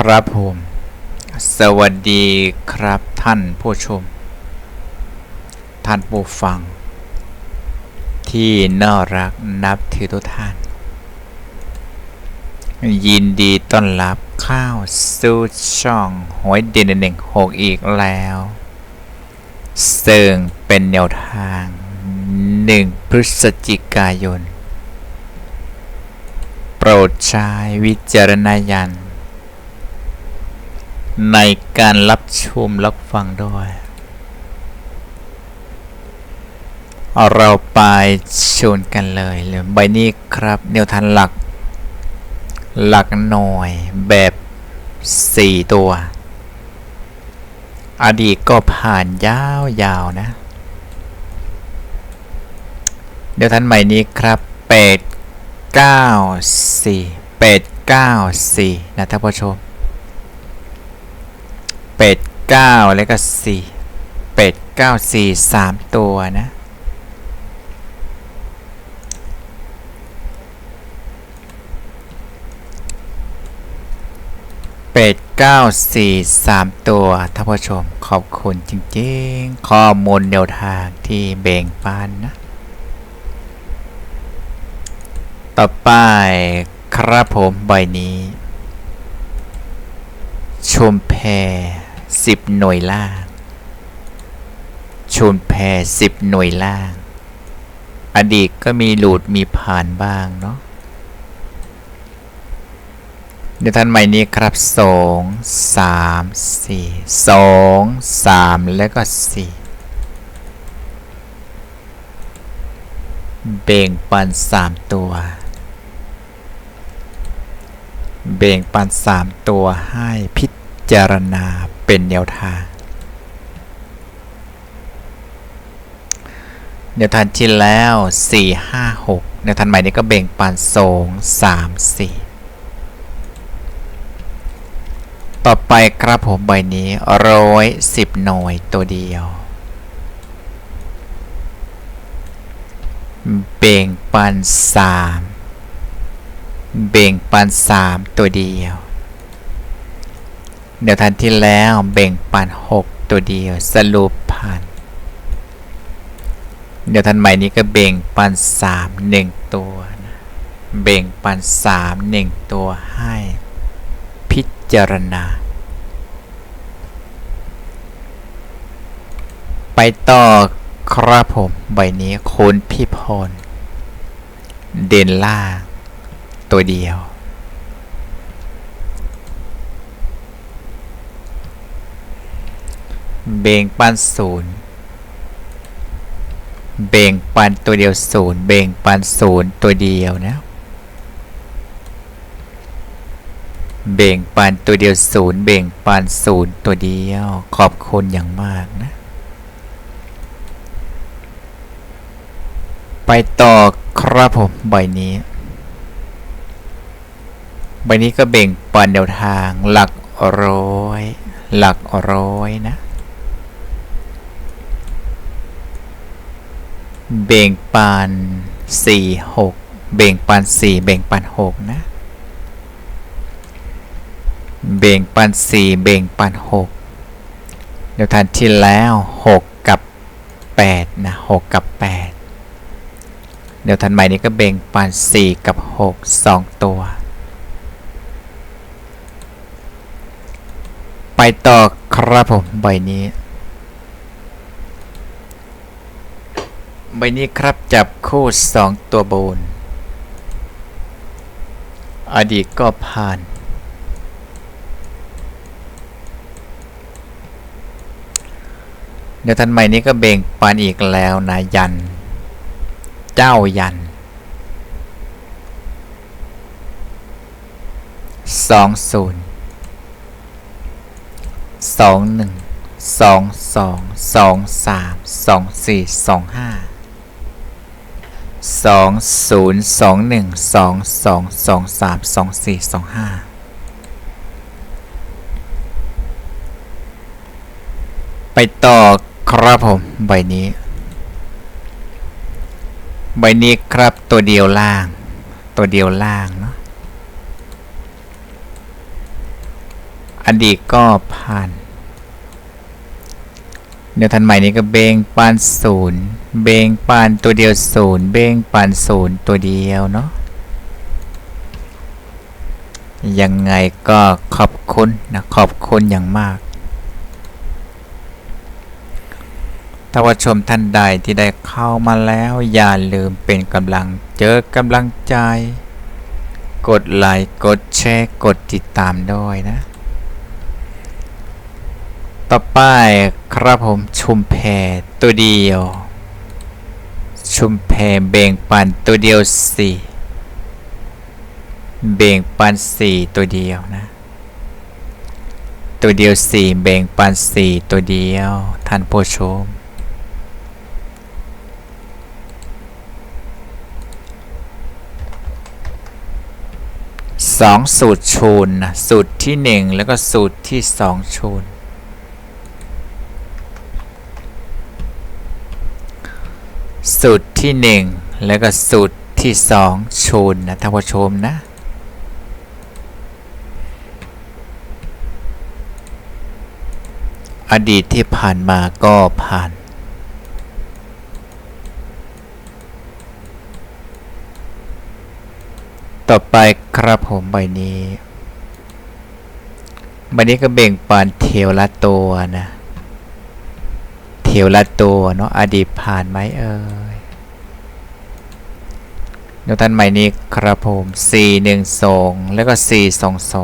ครับผม สวัสดีครับท่านผู้ชม ท่านผู้ฟัง ที่น่ารักนับถือทุกท่าน ยินดีต้อนรับข้าวสู่ช่องหวยเด่นหนึ่งหกอีกแล้วซึ่งเป็นแนวทางหนึ่งพฤศจิกายน โปรดใช้วิจารณญาณ ในการรับชมรับฟังด้วย เราไปชนกันเลยเลยใบนี้ครับแนวทางหลัก หลักหน่วยแบบ 4 ตัว อดีตก็ผ่านยาวๆนะเดี๋ยวท่านใหม่นี้ครับ 8 9 4 8 9 4 นะท่านผู้ชม เป็ดเก้าแล้วก็สี่เป็ดเก้าสีสามตัวนะเป็ดเก้าสีสามตัวท่านผู้ชมขอบคุณจริงๆ ข้อมูลแนวทางที่เบ่งปันนะ ต่อไปครับผมใบนี้ ชุมแพร 10 หน่วยล่าง ชุมแพร10 หน่วยล่าง อดีตก็มีหลุดมีผ่านบ้างเนาะเดี๋ยวท่านใหม่นี้ครับ 2 3 4 2 3 แล้วก็ 4 เบ่งปัน 3 ตัว เบ่งปัน 3 ตัวให้พิจารณา เป็นแนวทาง แนวทางที่แล้วสี่ห้าหกแนวทางใหม่นี้ก็เบ่งปันสองสามสี่ต่อไปครับผมใบนี้ร้อยสิบหน่วยตัวเดียว เบ่งปันสามเบ่งปันสามตัวเดียว เดี๋ยวทันที่แล้วเบ่งปันหกตัวเดียว สรุปพันเดี๋ยวทันใหม่นี้ก็เบ่งปันสามหนึ่งตัวนะเบ่งปันสามหนึ่งตัวให้พิจารณา ไปต่อครับผม ใบนี้คุณพี่พรเด่นล่า ตัวเดียว เบ่งปันศูนย์เบ่งปันตัวเดียวศูนย์เบ่งปันศูนย์ตัวเดียวนะเบ่งปันตัวเดียวศูนย์เบ่งปันศูนย์ตัวเดียว ขอบคุณอย่างมากนะ ไปต่อครับผมใบนี้ ใบนี้ก็เบ่งปันแนวทางหลักร้อย หลักร้อยนะ เบ่งปันสี่หกเบ่งปันสี่เบ่งปันหกนะ เบ่งปันสี่เบ่งปันหกเดี๋ยวทันที่แล้วหกกับแปดนะหกกับแปดเดี๋ยวทันใหม่นี้ก็เบ่งปันสี่กับหกสองตัว ไปต่อครับผมใบนี้ ใบนี้ครับจับคู่สองตัวบน อดีตก็ผ่าน เดี๋ยวทันใหม่นี้ก็เบ่งปันอีกแล้วนะยัน เจ้ายันสองศูนย์สองหนึ่งสองสองสองสามสองสี่สองห้า สองศูนย์สองหนึ่งสองสองสองสามสองสี่สองห้าไปต่อครับผม ใบนี้ ใบนี้ครับตัวเดียวล่าง ตัวเดียวล่างเนาะอดีตก็ผ่านแนวทันใหม่นี้ก็เบงปานศูนย์ เบงปานตัวเดียวศูนย์เบงปานศูนย์ตัวเดียวเนาะยังไงก็ขอบคุณนะขอบคุณอย่างมากถ้าว่าชมท่านใดที่ได้เข้ามาแล้ว อย่าลืมเป็นกำลังเจอกำลังใจ กดไลค์กดแชร์กดติดตามด้วยนะ ต่อไปครับผมชุมแพตัวเดียว ชุมแพเบ่งปันตัวเดียวสี่เบ่งปันสี่ตัวเดียวนะ ตัวเดียวสี่เบ่งปันสี่ตัวเดียว ท่านผู้ชม สองสูตรชูนนะสูตรที่หนึ่งแล้วก็สูตรที่สองชูน สูตรที่หนึ่งแล้วก็สูตรที่สองชูนนะท่านผู้ชมนะ อดีตที่ผ่านมาก็ผ่านต่อไปครับผมใบนี้ ใบนี้ก็เบ่งปานเทวละตัวนะ ทวละตัวเนาะอดีตผ่านไหมเอ่ยดี๋ยวท่านใหม่นี้ครับผม4 1 2แล้วก็4 2 2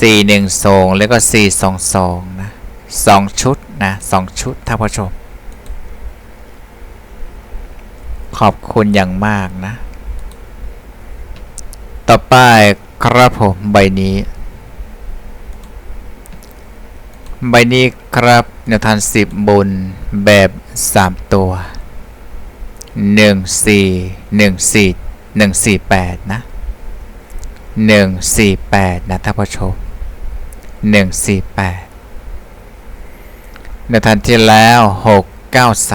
4 1 2แล้วก็4 2 2นะ2ชุดนะ2ชุดท่านผู้ชม ขอบคุณอย่างมากนะ ต่อไปครับผมใบนี้ ใบนี้ ครับแนวทานสิบบนแบบ3ตัว1 4 1 4 1 4 8นะ1 4 8นะท่านผู้ชม1 4 8แนวทานที่แล้ว6 9 3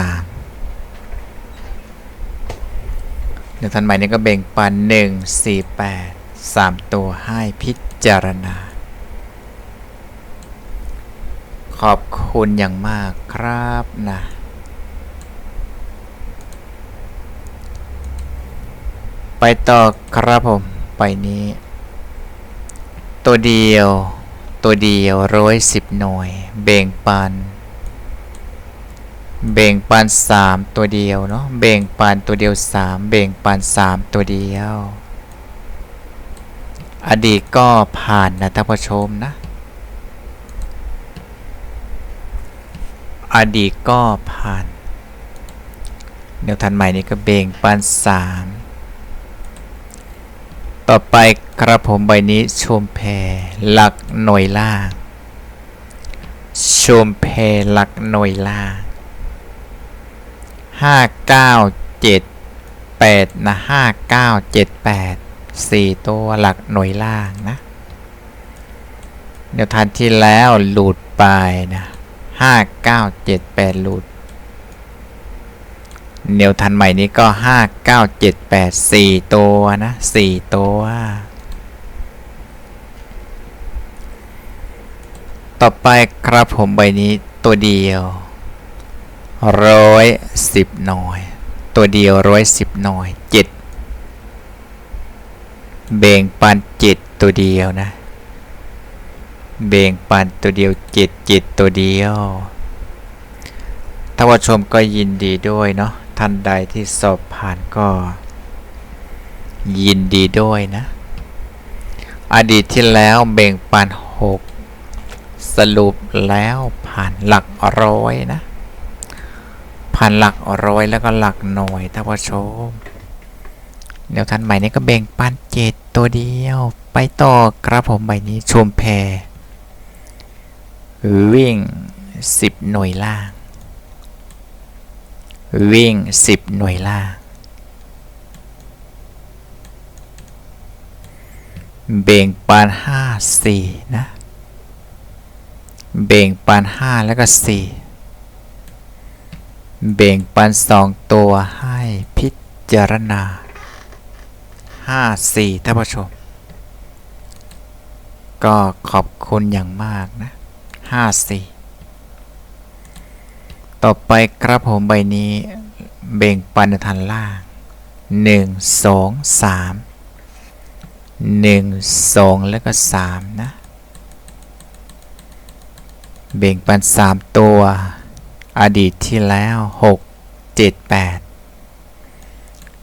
แนวทานใหม่นี้ก็เบ่งปัน1 4 8 3ตัวให้พิจารณา ขอบคุณอย่างมากครับนะไปต่อครับผม ไปนี้ ตัวเดียว ตัวเดียวร้อยสิบหน่วย เบ่งปัน เบ่งปันสามตัวเดียวเนาะ เบ่งปันตัวเดียวสามเบ่งปันสามตัวเดียว อดีตก็ผ่านนะท่านผู้ชมนะ อดีตก็ผ่าน แนวทันใหม่นี้ก็เบ่งปันสามต่อไปกระผมใบนี้ชมแพหลักหน่วยล่างชมแพหลักหน่วยล่างห้าเก้าเจ็ดแปดนะห้าเก้าเจ็ดแปดสี่ตัวหลักหน่วยล่างนะเดี๋ยวทันที่แล้วหลุดไปนะ ห้าเก้าเจ็ดแปดลุดเนียวทันใหม่นี้ก็ห้าเก้าเจ็ดแปดสี่ตัวนะสี่ตัวต่อไปครับผมใบนี้ตัวเดียวร้อยสิบหน่อย ตัวเดียวร้อยสิบหน่อยเจ็ดเบ่งปันเจ็ดตัวเดียวนะ เบ่งปันตัวเดียวจ็ดเจ็ดตัวเดียวถ้าว่าชมก็ยินดีด้วยเนาะท่านใดที่สอบผ่านก็ ยินดีด้วยนะ อดีตที่แล้วเบ่งปันหกสรุปแล้วผ่านหลักร้อยนะ ผ่านหลักร้อยแล้วก็หลักหน่วยท่านผู้ชมเดี๋ยวท่านใหม่นี้ก็เบ่งปันเจ็ดตัวเดียว ไปต่อครับผมใบนี้ชมแพร วิ่งสิบหน่วยล่าง วิ่งสิบหน่วยล่าง เบ่งปานห้าสี่นะ เบ่งปานห้าแล้วก็สี่เบ่งปันสองตัวให้พิจารณาห้าสี่ท่านผู้ชม ก็ขอบคุณอย่างมากนะ 54 ต่อไปครับผมใบนี้เบ่งปันในทันล่าง 1 2 3 1 2 แล้วก็ 3 นะ เบ่งปัน 3 ตัว อดีตที่แล้ว 6 7 8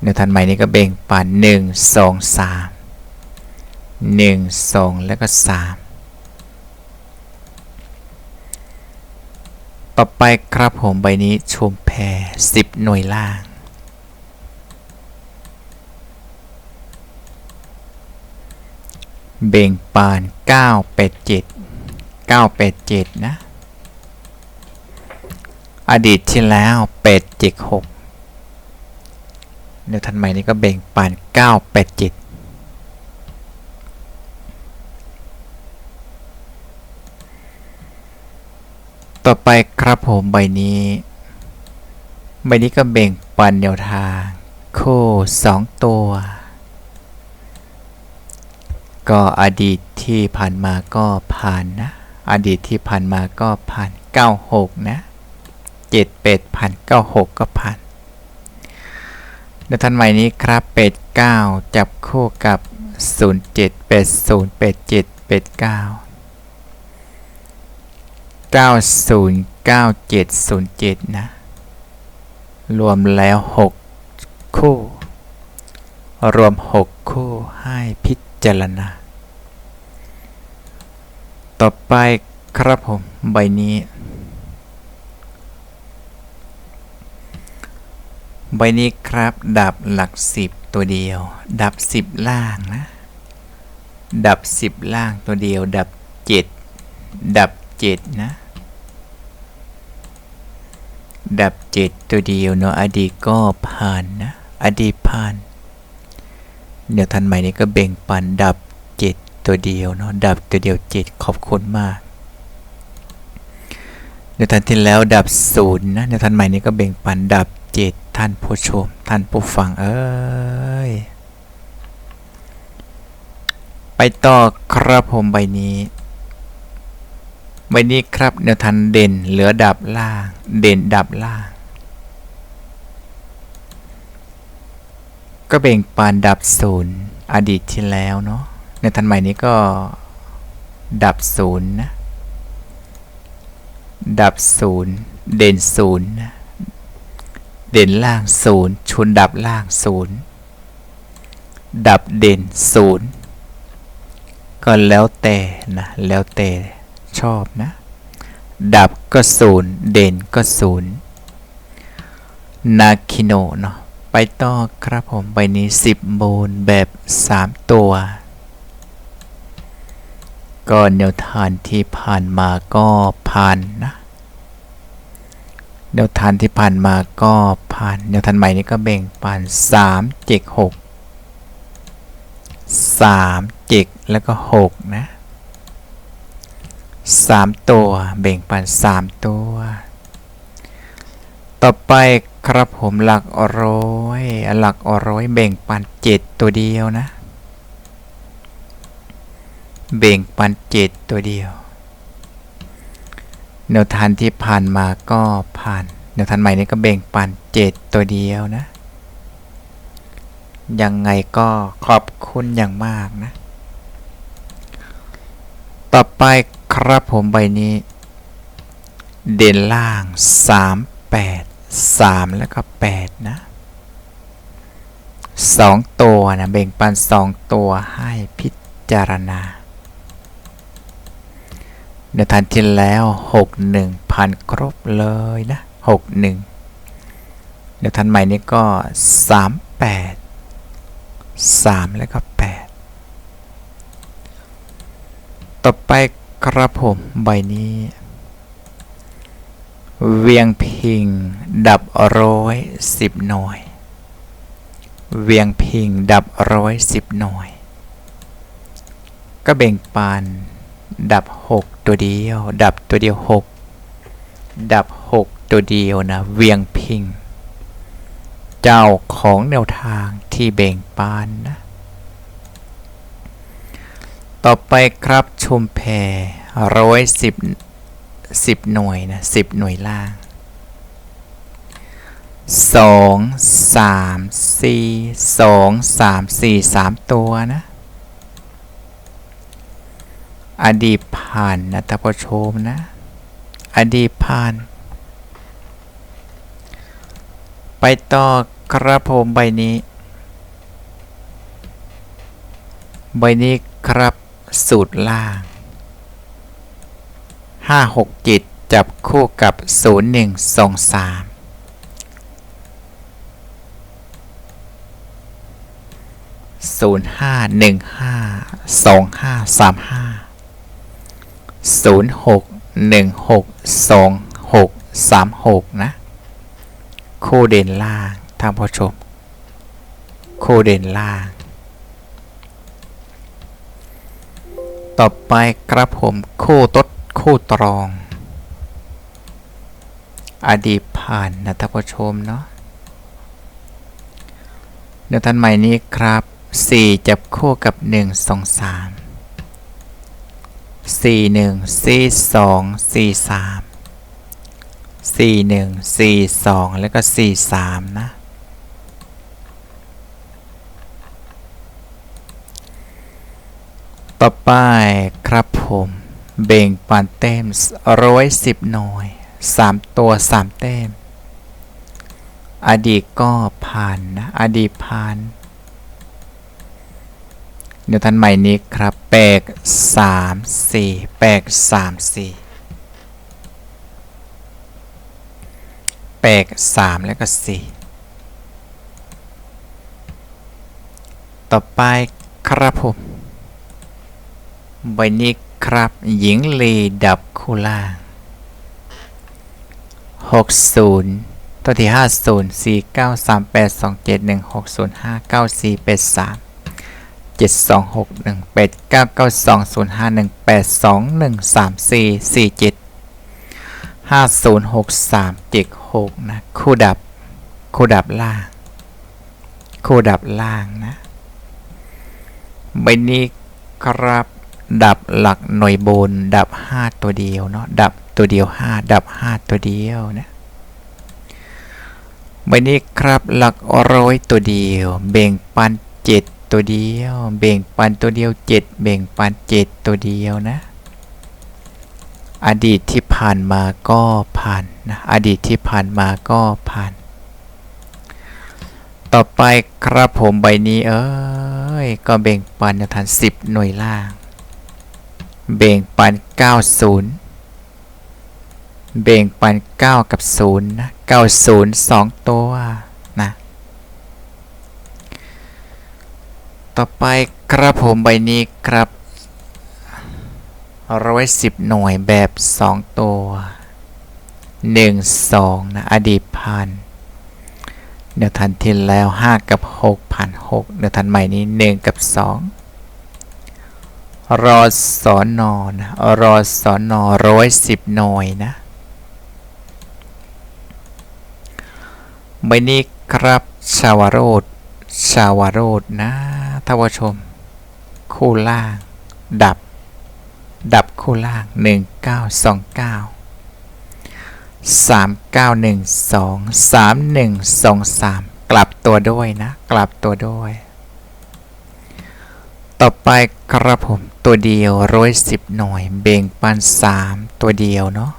เนื้อทันใหม่นี้ก็เบ่งปัน 1 2 3 1 2 แล้วก็ 3 ต่อไปครับผมใบนี้ชมแพรสิบหน่วยล่าง เบ่งปาน 9 8 7 9 8 7 นะ อดีตที่แล้ว 8 7 6เดี๋ยวทันใหม่นี้ก็เบ่งปาน 9 ต่อไปครับผมใบนี้ ใบนี้ก็เบ่งปันแนวทาง คู่สองตัว ก็อดีตที่ผ่านมาก็ผ่านนะ อดีตที่ผ่านมาก็ผ่าน 96 นะ7เป็ดผ่าน96 ก็ผ่านในท่านใหม่นี้ครับเป็ด9จับคู่กับ 07เป็ด0เป็ด7เป็ด9 909707 นะ รวมแล้ว 6 คู่ รวม 6 คู่ให้พิจารณา ต่อไปครับผม ใบนี้ ใบนี้ครับ ดับหลัก 10 ตัวเดียว ดับ 10 ล่างนะ ดับ 10 ล่างตัวเดียว ดับ 7 ดับ 7นะ ดับ7ตัวเดียวเนาะอดีตก็ผ่านนะ อดีตผ่าน เดี๋ยวทันใหม่นี้ก็เบ่งปันดับ7ตัวเดียวเนาะดับตัวเดียว7ขอบคุณมากเดี๋ยวทันที่แล้วดับ0นะเดี๋ยวทันใหม่นี้ก็เบ่งปันดับ7ท่านผู้ชม ท่านผู้ฟังเอ้ยไปต่อครับผมใบนี้ ใบนี้ครับแนวทันเด่นเหลือดับล่าง เด่นดับล่าง ก็เบ่งปานดับศูนย์อดีตที่แล้วเนาะในทันใหม่นี้ก็ดับศูนย์นะ ดับศูนย์เด่นศูนย์นะ เด่นล่างศูนย์ชนดับล่างศูนย์ดับเด่นศูนย์ก็แล้วแต่นะ แล้วแต่ ชอบนะ ดับก็ศูนย์เด่นก็ศูนย์นาคิโนเนาะไปต่อครับผมใบนี้ 10โบนแบบ 3 ตัว ก็แนวทานที่ผ่านมาก็ผ่านนะแนวทานที่ผ่านมาก็ผ่านแนวทานใหม่นี้ก็แบ่งปัน3 7 6 3 7 แล้วก็ 6 นะ 3ตัวแบ่งปัน3ตัว ต่อไปครับผมหลักร้อยหลักร้อยแบ่งปัน7ตัวเดียวนะ แบ่งปัน7ตัวเดียวแนวทานที่ผ่านมาก็ผ่านแนวทานใหม่นี้ก็แบ่งปัน7ตัวเดียวนะ ยังไงก็ขอบคุณอย่างมากนะ ต่อไป ครับผมใบนี้ เด่นล่าง 3 8 3 แล้วก็ 8 นะ 2 ตัวนะ แบ่งปัน 2 ตัวให้พิจารณาเดี๋ยวทันที่แล้ว 6 1พันครบเลยนะ 6 1 เดี๋ยวทันใหม่นี้ก็ 3 8 3 แล้วก็ 8 ต่อไป ครับผมใบนี้ เวียงพิง ดับร้อยสิบหน่วย เวียงพิง ดับร้อยสิบหน่วย ก็แบ่งปันดับหกตัวเดียว ดับตัวเดียวหกดับหกตัวเดียวนะ เวียงพิง เจ้าของแนวทางที่แบ่งปันนะ ต่อไปครับชุมแพร้อยสิบสิบหน่วยนะสิบหน่วยล่างสองสามสี่สองสามสี่สามตัวนะ อดีตผ่านนะท่านผู้ชมนะ อดีตผ่าน ไปต่อกระผมใบนี้ ใบนี้ครับ สูตรล่างห้าหกจิตจับคู่กับศูนย์หนึ่งสองสามศูนย์ห้าหนึ่งห้าสองห้าสามห้าศูนย์หกหนึ่งหกสองหกสามหกนะ คู่เด่นล่างท่านผู้ชม คู่เด่นล่าง ต่อไปกระผมคู่ตดคู่ตรอง อดีตผ่านนะท่านผู้ชมเนาะเดี๋ยวท่านใหม่นี้ครับ 4 จับคู่กับ 1 2 3 4 1 4 2 4 3 4 1 4 2 แล้วก็ 4 3 นะ ต่อไปครับผมเบ่งปานเต็มร้อยสิบหน่วยสามตัวสามเต็มอดีตก็ผ่านนะ อดีตผ่านเดี๋ยวท่านใหม่นี้ครับแปลกสามสี่แปลกสามสี่แปลกสามแล้วก็สี่ต่อไปครับผม ใบนี้ครับ หญิงลีดับคู่ล่าง 60 ตัวที่ 50 49382716059483 7 2 6 1 8 9 9 2 0 5 1 8 2 1 3 4 4 7 5063จิก6นะ คู่ดับ คู่ดับล่าง คู่ดับล่างนะใบนี้ครับ ดับหลักหน่วยบน ดับ 5 ตัวเดียวเนาะดับตัวเดียว 5 ดับ 5 ตัวเดียวนะใบนี้ครับหลักร้อยตัวเดียวเบ่งปัน 7 ตัวเดียวเบ่งปันตัวเดียว7เบ่งปัน 7 ตัวเดียวนะ อดีตที่ผ่านมาก็ผ่านนะอดีตที่ผ่านมาก็ผ่านต่อไปครับผมใบนี้เอ้ย ก็เบ่งปันในฐาน10 หน่วยล่าง เบ่งปัน 90เบ่งปัน 9 กับ0นะ90 2 ตัวนะ ต่อไปครับผมใบนี้ครับร้อยสิบหน่วยแบบ 2 ตัว 1 2 นะ อดีตพันเดี๋ยวทันที่แล้ว 5 กับ 6 ผ่าน 6 เดี๋ยวทันใหม่นี้ 1 กับ 2 รอสอนอนะรอสอนอร้อยสิบหน่วยนะใบนี้ครับชาวโรดชาวโรดนะท่านผู้ชม คู่ล่าง ดับ ดับคู่ล่าง 1929 3912 3123 กลับตัวด้วยนะ กลับตัวด้วย ต่อไปครับผม ตัวเดียวร้อยสิบหน่วยเบ่งปันสามตัวเดียวเนาะ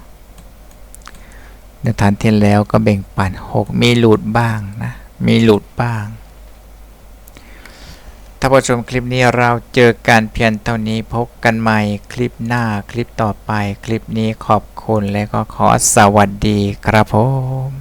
ในฐานที่แล้วก็เบ่งปันหกมีหลุดบ้างนะ มีหลุดบ้าง ถ้าผู้ชมคลิปนี้เราเจอกันเพียงเท่านี้พบกันใหม่คลิปหน้าคลิปต่อไป คลิปนี้ขอบคุณและก็ขอสวัสดีครับผม